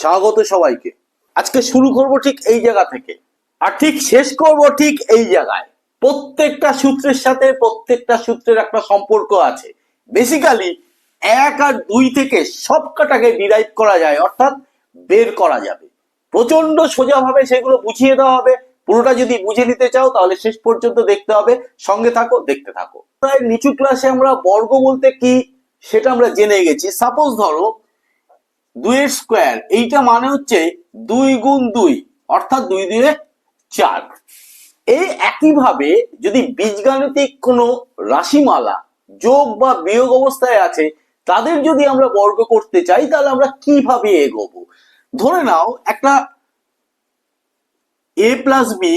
স্বাগত সবাইকে। আজকে শুরু করব ঠিক এই জায়গা থেকে। আর ঠিক শেষ করব ঠিক এই জায়গায়। প্রত্যেকটা সূত্রের সাথে প্রত্যেকটা সূত্রের একটা সম্পর্ক আছে। বেসিক্যালি এক আর দুই থেকে সব কাটাকে ডিরাইভ করা যায়, অর্থাৎ বের করা যাবে। প্রচণ্ড সোজাভাবে সেগুলো বুঝিয়ে দেওয়া হবে। পুরোটা যদি বুঝে নিতে চাও, তাহলে শেষ পর্যন্ত দেখতে হবে। সঙ্গে থাকো, দেখতে থাকো। প্রায় নিচু ক্লাসে আমরা বর্গ বলতে কি, সেটা আমরা জেনে গেছি। সাপোজ ধরো দুইয়ের স্কোয়ার, এইটা মানে হচ্ছে দুই গুণ দুই, অর্থাৎ দুই দুয়ে চার। এই একইভাবে যদি বীজগাণিতিক কোনো রাশিমালা যোগ বা বিয়োগ অবস্থায় আছে, তাদের যদি আমরা বর্গ করতে চাই, তাহলে আমরা কীভাবে এগোবো? ধরে নাও, একটা এ প্লাস বি,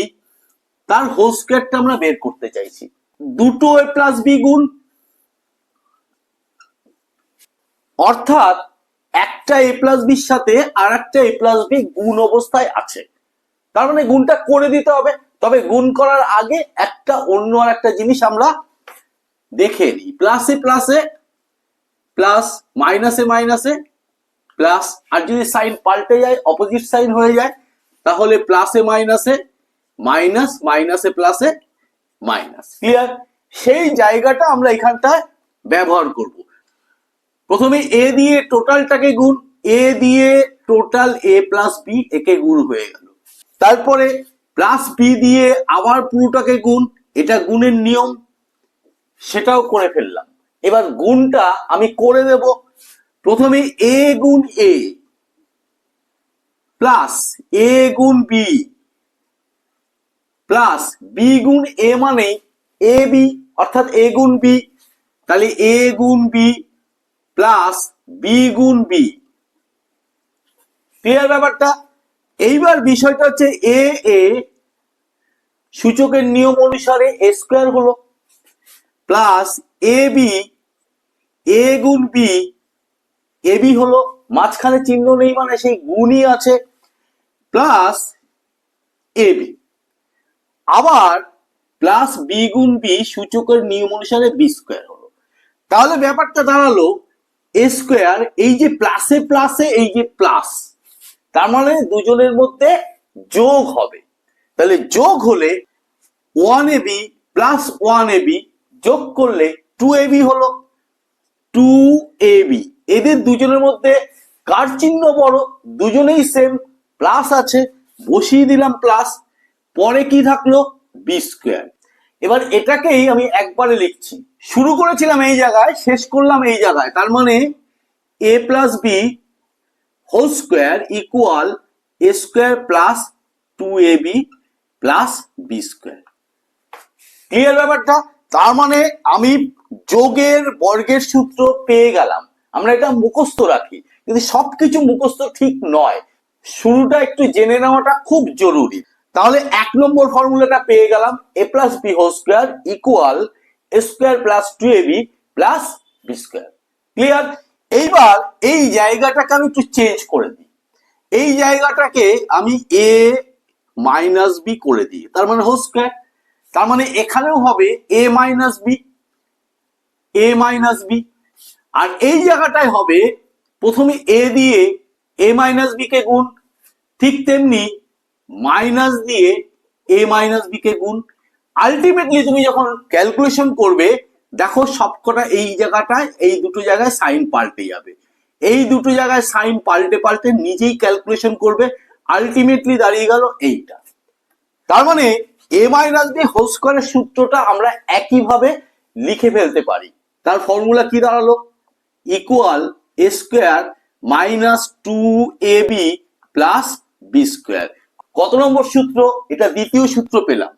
তার হোল স্কোয়ারটা আমরা বের করতে চাইছি। দুটো এ প্লাস বি গুণ, অর্থাৎ একটা এ প্লাস বির সাথে আর একটা এ প্লাস বি গুণ অবস্থায় আছে। তার মানে গুণটা করে দিতে হবে। তবে গুণ করার আগে একটা অন্য আর একটা জিনিস আমরা দেখে নিই। প্লাসে প্লাসে প্লাস মাইনাসে মাইনাসে প্লাস আর যদি সাইন পাল্টে যায় অপোজিট সাইন হয়ে যায়, তাহলে প্লাসে মাইনাসে মাইনাস মাইনাসে প্লাসে মাইনাস ক্লিয়ার সেই জায়গাটা আমরা এখানটায় ব্যবহার করব। প্রথমে এ দিয়ে টোটালটাকে গুণ এ দিয়ে টোটাল এ প্লাস বি একে গুণ হয়ে গেল। তারপরে প্লাস বি দিয়ে আবার পুরোটাকে গুণ, এটা গুণের নিয়ম, সেটাও করে ফেললাম। এবার গুণটা আমি করে দেব। প্রথমে এ গুণ এ প্লাস এ গুণ বি প্লাস বি গুণ এ মানে এ বি অর্থাৎ এ গুণ বি তাহলে এ গুণ বি প্লাস বি গুণ বি। ক্লিয়ার ব্যাপারটা? এইবার বিষয়টা হচ্ছে এ এ সূচকের নিয়ম অনুসারে এ স্কোয়ার হলো। প্লাস এ বি, এ গুণ বি, এ বি হলো মাঝখানে চিহ্ন নেই মানে সেই গুণই আছে। Plus A B. আবার প্লাস বি গুণ বি সূচকের নিয়ম অনুসারে বি স্কোয়ার হলো। তাহলে ব্যাপারটা দাঁড়াল এ স্কোয়ার এই যে প্লাসে প্লাসে এই যে প্লাস তার মানে দুজনের মধ্যে যোগ হবে। তাহলে যোগ হলে one A B plus one A B যোগ করলে টু এ বি হলো। টু এ বি এদের দুজনের মধ্যে কার চিহ্ন বড়? দুজনেই সেম প্লাস আছে, বসিয়ে দিলাম প্লাস পরে কি থাকল? বি স্কোয়ার এবার এটাকেই আমি একবারে লিখছি। শুরু করেছিলাম এই জায়গায়, শেষ করলাম এই জায়গায়। তার মানে A plus B whole square equal A square plus two A B plus B square clear ব্যাপারটা? তার মানে আমি যোগের বর্গের সূত্র পেয়ে গেলাম। আমরা এটা মুখস্থ রাখি। কিন্তু সবকিছু মুখস্থ ঠিক নয়। শুরুটা একটু জেনে নেওয়াটা খুব জরুরি। তাহলে এক নম্বর ফর্মুলাটা পেয়ে গেলাম A plus B whole square equal A square plus two A B plus B square clear এইবার এই জায়গাটাকে আমি একটু চেঞ্জ করে দিই। এই জায়গাটাকে আমি এ মাইনাস বি করে দিই। তার মানে হোল স্কোয়ার তার মানে এখানেও হবে A minus B A minus B আর এই জায়গাটায় হবে, প্রথমে এ দিয়ে এ মাইনাস বি কে গুণ, ঠিক তেমনি মাইনাস দিয়ে এ মাইনাস বি কে গুণ। আলটিমেটলি তুমি যখন ক্যালকুলেশন করবে, দেখো সবকটা এই জায়গাটায় এই দুটো জায়গায় সাইন পাল্টে যাবে। এই দুটো জায়গায় সাইন পাল্টে পাল্টে নিজেই ক্যালকুলেশন করবে আলটিমেটলি দাঁড়িয়ে গেল এইটা। তার মানে এ মাইনাস বি হোল স্কোয়ারের সূত্রটা আমরা একইভাবে লিখে ফেলতে পারি। তার ফর্মুলা কি দাঁড়াল? Equal square minus two A B plus B square কত নম্বর সূত্র? এটা দ্বিতীয় সূত্র পেলাম।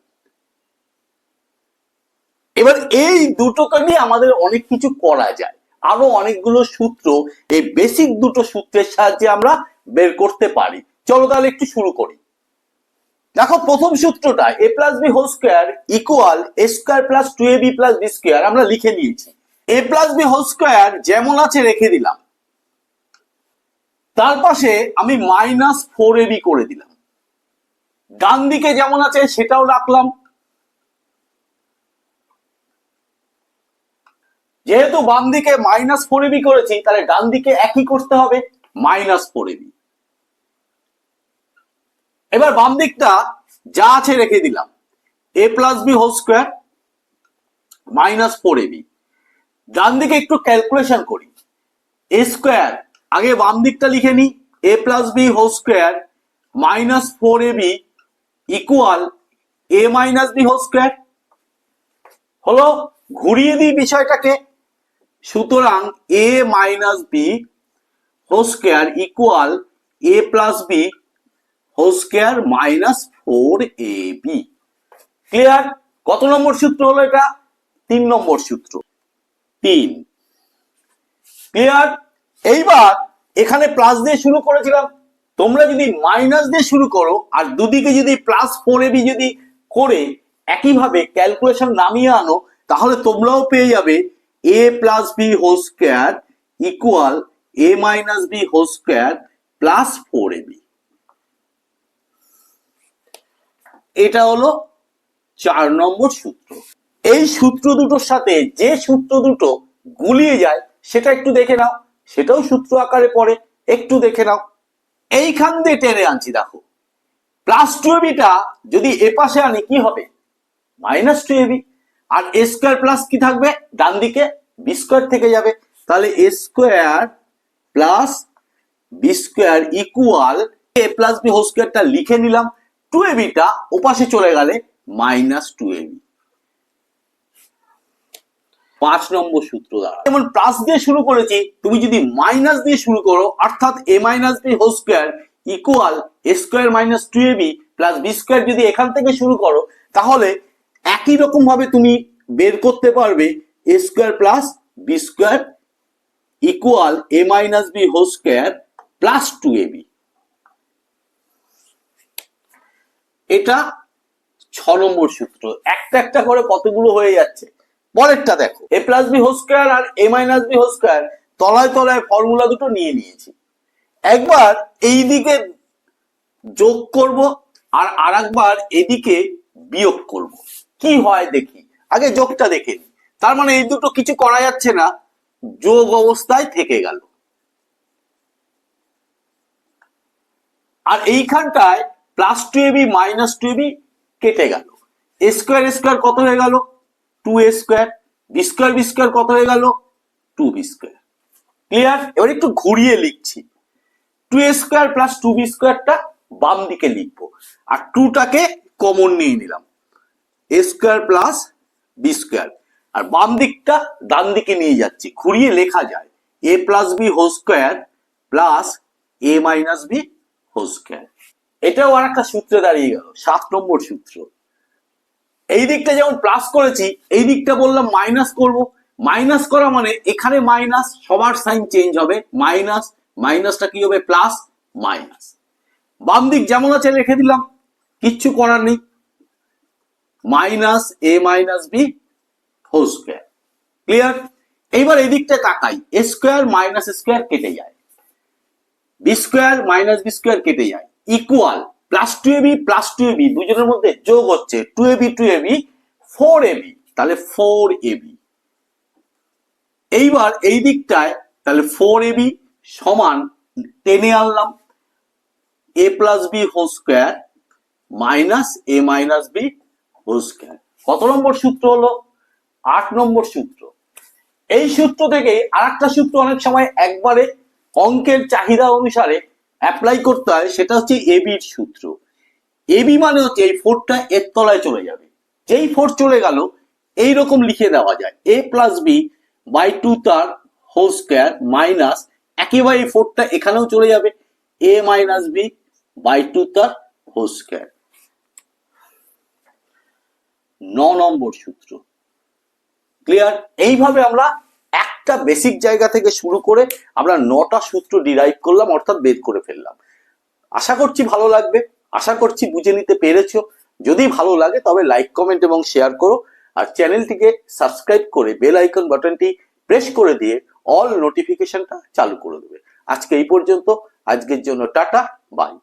এবার এই দুটোকে নিয়ে আমাদের অনেক কিছু করা যায়। আরও অনেকগুলো সূত্র, এই বেসিক দুটো সূত্রের সাহায্যে আমরা বের করতে পারি। চলো তাহলে একটু শুরু করি। দেখো, প্রথম সূত্রটা A plus B whole square equal A square plus two A B plus B square আমরা লিখে নিয়েছি। A plus B whole square যেমন আছে রেখে দিলাম। তার পাশে আমি মাইনাস ফোর এ বি করে দিলাম। ডান দিকে যেমন আছে, সেটাও রাখলাম। যেহেতু বাম দিকে মাইনাস ফোর এবি করেছি, তাহলে ডান দিকে একই করতে হবে মাইনাস ফোর এবি এবার বাম দিকটা যা আছে রেখে দিলাম। A plus B whole square minus four A B ডান দিকে একটু ক্যালকুলেশন করি। এ স্কোয়ার আগে বাম দিকটা লিখে নিই। A plus B whole square minus four A B equal A minus B whole square হলো ঘুরিয়ে দিই বিষয়টাকে। সুতরাং A minus B whole square equal A plus B whole square minus four A B clear কত number সূত্র হলো এটা? তিন নম্বর সূত্র। তিন। ক্লিয়ার এইবার এখানে প্লাস দিয়ে শুরু করেছিলাম। তোমরা যদি মাইনাস দিয়ে শুরু করো, আর দুদিকে যদি প্লাস ফোর এবি যদি করে একইভাবে ক্যালকুলেশন নামিয়ে আনো, তাহলে তোমরাও পেয়ে যাবে A plus B whole square equal A minus B whole square plus four A B এটা হলো চার নম্বর সূত্র। এই সূত্র দুটোর সাথে যে সূত্র দুটো গুলিয়ে যায়, সেটা একটু দেখে নাও। সেটাও সূত্র আকারে পড়ে, একটু দেখে নাও। এইখান দিয়ে টেনে আনছি, দেখো। প্লাস টু এবিটা যদি এ পাশে আনি, কি হবে? মাইনাস টু এবি আর এ স্কোয়ার প্লাস কি থাকবে? ডান দিকে বি স্কোয়ার থেকে যাবে। তাহলে A square plus B square equal A plus B whole স্কোয়ারটা লিখে নিলাম। টু এবিটা ওপাশে চলে গেলে মাইনাস টু এবি পাঁচ নম্বর সূত্র দ্বারা। যেমন প্লাস দিয়ে শুরু করেছি, তুমি যদি মাইনাস দিয়ে শুরু করো, অর্থাৎ A minus B whole square equal A square minus two A B plus B square যদি এখান থেকে শুরু করো, তাহলে একই রকম ভাবে তুমি বের করতে পারবে A square plus B square equal A minus B whole square plus two A B এটা ছ নম্বর সূত্র। একটা একটা করে কতগুলো হয়ে যাচ্ছে? পরেরটা দেখো। A plus B whole square R A minus B whole square তলায় তলায় ফর্মুলা দুটো নিয়ে নিয়েছি। একবার এই দিকে যোগ করব আর আরেকবার এদিকে বিয়োগ করব। কি হয় দেখি? আগে যোগটা দেখে নিই। তার মানে এই দুটো কিছু করা যাচ্ছে না, যোগ অবস্থায় থেকে গেল। আর এইখানটায় plus two A B minus two A B কেটে গেল। স্কোয়ার স্কোয়ার কত হয়ে গেল? Two A square B square B square কত হয়ে গেল? টু বি স্কোয়ার ক্লিয়ার এবার একটু ঘুরিয়ে লিখছি। Two A square plus two B স্কোয়ারটা বাম দিকে লিখব। আর টুটাকে কমন নিয়ে নিলাম। A square plus B square আর বাম দিকটা ডান দিকে নিয়ে যাচ্ছি। ঘুরিয়ে লেখা যায়। A plus B whole square plus A minus B whole square এটাও আর একটা সূত্রে দাঁড়িয়ে গেল। সাত নম্বর সূত্র। এই দিকটা যেমন প্লাস করেছি, এই দিকটা বললাম মাইনাস করব। মাইনাস করা মানে এখানে মাইনাস সবার সাইন চেঞ্জ হবে। মাইনাস মাইনাসটা কি হবে? প্লাস মাইনাস বাম দিক যেমন আছে রেখে দিলাম, কিচ্ছু করার নেই। Minus A minus B whole square clear এইবার এই দিকটা তাকাই। এ স্কোয়ার মাইনাস স্কোয়ার কেটে যায়। B square minus B square কেটে যায়। Equal plus two A B plus two A B দুজনের মধ্যে যোগ হচ্ছে two A B two A B four A B তাহলে ফোর এবি এইবার এই দিকটায় তাহলে ফোর এবি সমান টেনে আনলাম A plus B whole square minus A minus B whole square কত নম্বর সূত্র হলো? আট নম্বর সূত্র। এই সূত্র থেকে আর একটা সূত্র অনেক সময় একবারে অঙ্কের চাহিদা অনুসারে অ্যাপ্লাই করতে হয়, সেটা হচ্ছে এবির সূত্র। এবি মানে হচ্ছে এই ফোরটা এর তলায় চলে যাবে। যেই ফোর চলে গেল এই রকম লিখে দেওয়া যায়। A plus B by two তার হোল স্কোয়ার মাইনাস একেবারে এই ফোরটা এখানেও চলে যাবে। A minus B by two তার হোল স্কোয়ার ন নম্বর সূত্র। ক্লিয়ার এইভাবে আমরা একটা বেসিক জায়গা থেকে শুরু করে আমরা নটা সূত্র ডিরাইভ করলাম, অর্থাৎ বের করে ফেললাম। আশা করছি ভালো লাগবে, আশা করছি বুঝে নিতে পেরেছ। যদি ভালো লাগে তবে লাইক কমেন্ট এবং শেয়ার করো। আর চ্যানেলটিকে সাবস্ক্রাইব করে বেল আইকন বাটনটি প্রেস করে দিয়ে অল নোটিফিকেশনটা চালু করে দেবে। আজকে এই পর্যন্ত, আজকের জন্য টাটা বাই